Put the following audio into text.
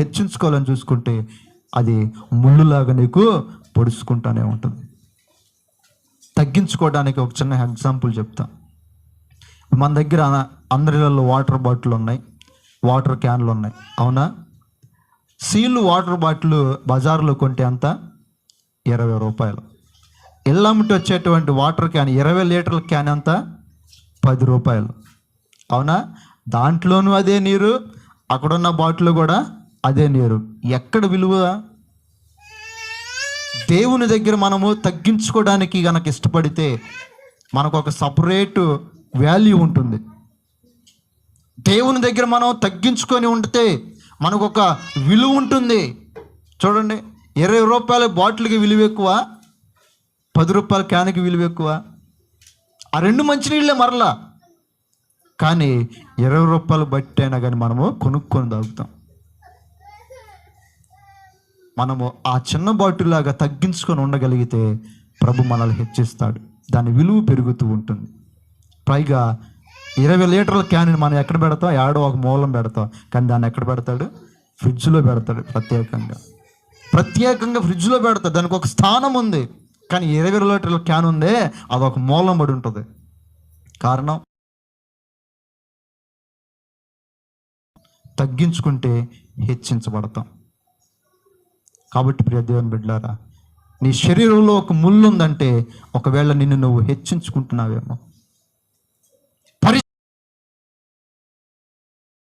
హెచ్చించుకోవాలని చూసుకుంటే అది ముళ్ళులాగా నీకు పొడుచుకుంటానే ఉంటుంది. తగ్గించుకోవడానికి ఒక చిన్న ఎగ్జాంపుల్ చెప్తా. మన దగ్గర అందరిలో వాటర్ బాటిల్ ఉన్నాయి. వాటర్ క్యాన్లు ఉన్నాయి. అవునా? సీలు వాటర్ బాటిల్ బజార్లో కొంటే అంత ఇరవై రూపాయలు. ఇల్లమిటి వచ్చేటువంటి వాటర్ క్యాన్ ఇరవై లీటర్ల క్యాన్ అంత పది రూపాయలు. అవునా? దాంట్లోనూ అదే నీరు అక్కడున్న బాటిల్ కూడా అదే నీరు. ఎక్కడ విలువ? దేవుని దగ్గర మనము తగ్గించుకోవడానికి గనక ఇష్టపడితే మనకు ఒక సపరేట్ వాల్యూ ఉంటుంది. దేవుని దగ్గర మనం తగ్గించుకొని ఉంటే మనకు ఒక విలువ ఉంటుంది. చూడండి ఇరవై రూపాయల బాటిల్కి విలువ ఎక్కువ పది రూపాయల క్యాన్కి విలువ ఎక్కువ. ఆ రెండు మంచినీళ్ళే మరలా. కానీ ఇరవై రూపాయలు బట్టి అయినా కానీ మనము కొనుక్కొని తాగుతాం. మనము ఆ చిన్న బాటిల్లాగా తగ్గించుకొని ఉండగలిగితే ప్రభు మనల్ని హెచ్చిస్తాడు. దాని విలువ పెరుగుతూ ఉంటుంది. పైగా ఇరవై లీటర్ల క్యాన్ మనం ఎక్కడ పెడతాం? ఏడో ఒక మూలం పెడతాం. కానీ దాన్ని ఎక్కడ పెడతాడు? ఫ్రిడ్జ్లో పెడతాడు ప్రత్యేకంగా. ప్రత్యేకంగా ఫ్రిడ్జ్లో పెడతాడు. దానికి ఒక స్థానం ఉంది. కానీ ఇరవై లీటర్ల క్యాన్ ఉందే అది ఒక మూలం పడి ఉంటుంది. కారణం? తగ్గించుకుంటే హెచ్చించబడతాం. కాబట్టి ప్రియ దేవుని బిడ్డారా నీ శరీరంలో ఒక ముళ్ళు ఉందంటే ఒకవేళ నిన్ను నువ్వు హెచ్చించుకుంటున్నావేమో.